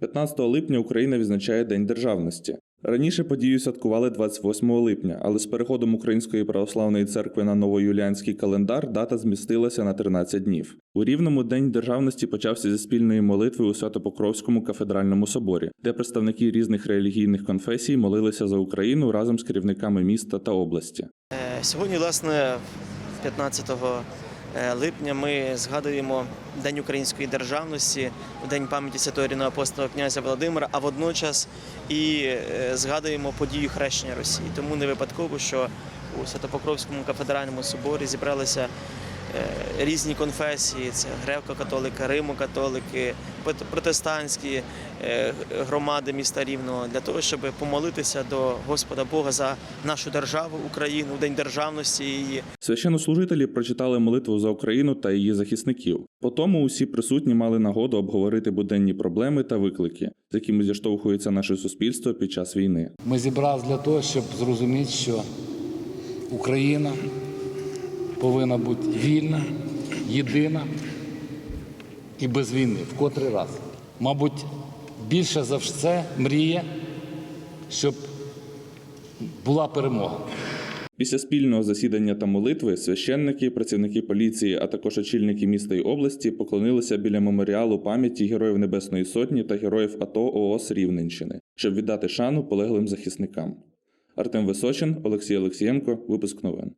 15 липня Україна відзначає День державності. Раніше подію святкували 28 липня, але з переходом Української православної церкви на новоюліанський календар дата змістилася на 13 днів. У рівному День державності почався зі спільної молитви у Святопокровському кафедральному соборі, де представники різних релігійних конфесій молилися за Україну разом з керівниками міста та області. Е, Сьогодні, власне, 15 е, липня ми згадуємо День української державності, День пам'яті святого апостола князя Володимира, а водночас і е, згадуємо подію хрещення Росії. Тому не випадково, що у Святопокровському кафедральному соборі зібралися е, різні конфесії: це греко-католики, римо-католики, протестантські е, громади міста Рівного для того, щоб помолитися до Господа Бога за нашу державу, Україну, в День державності її. Священнослужителі прочитали молитву за Україну та її захисників. По тому усі присутні мали нагоду обговорити буденні проблеми та виклики, з якими зіштовхується наше суспільство під час війни. Ми зібралися для того, щоб зрозуміти, що Україна повинна бути вільна, єдина і без війни. В котрий раз. Мабуть, більше за все мріє, щоб була перемога. Після спільного засідання та молитви священники, працівники поліції, а також очільники міста і області поклонилися біля меморіалу пам'яті Героїв Небесної Сотні та героїв АТО ООС Рівненщини, щоб віддати шану полеглим захисникам. Артем Височин, Олексій Олексієнко, випуск новин.